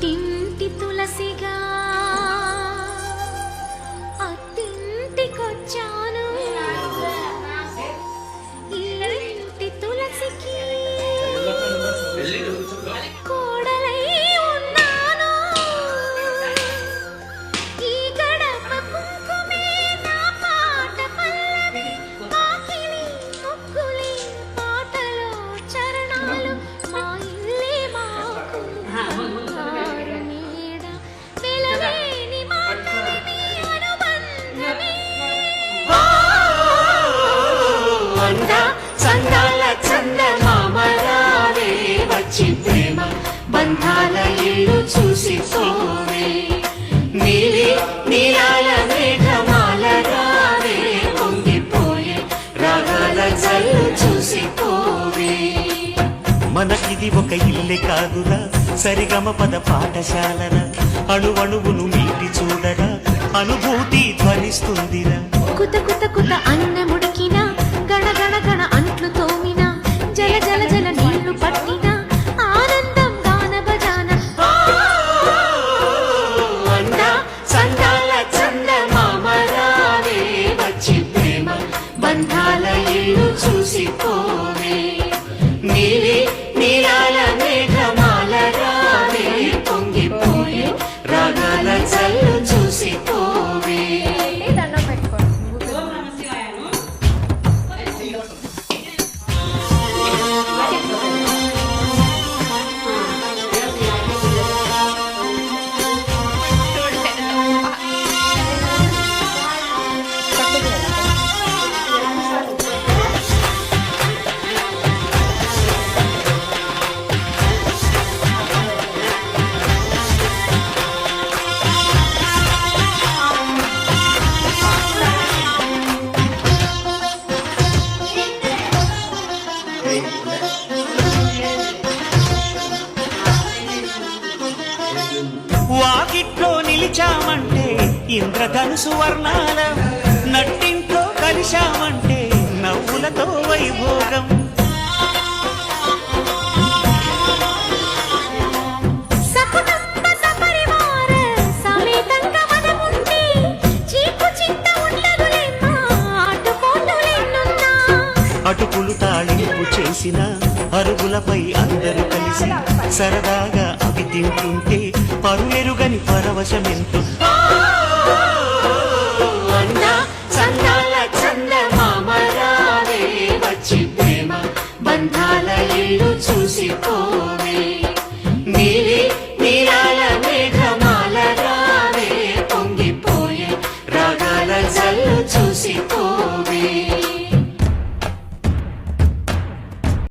పుట్టింటి తులసి చందాల చంద మామరావే వచ్చి ప్రేమ బంధాల ఇల్లు చూసి పోవే. నీలి నీలాల మేఘమాల రావే పొంగిపోయే రాగాల జల్లు చూసి పోవే. మనకిది ఒక ఇల్లే కాదురా సరిగమ పద పాఠశాలరా. అణువణువును మీటి చూడరా అనుభూతి ధ్వనిస్తుందిరా. కుత కుత వాకిట్లో నిలిచామంటే ఇంద్రధనుసు వర్ణాల నట్టింట్లో కలిశామంటే నవ్వులతో వైభోగం. చేసిన అరుగులపై అందరూ కలిసి సరదాగా అవి తింటుంటే పరువెరుగని పరవశమెంతో. చూసిపోవే నీలి నీరాల మేఘమాల రావే పొంగిపోయే రాగాల జల్లు చూసిపోవే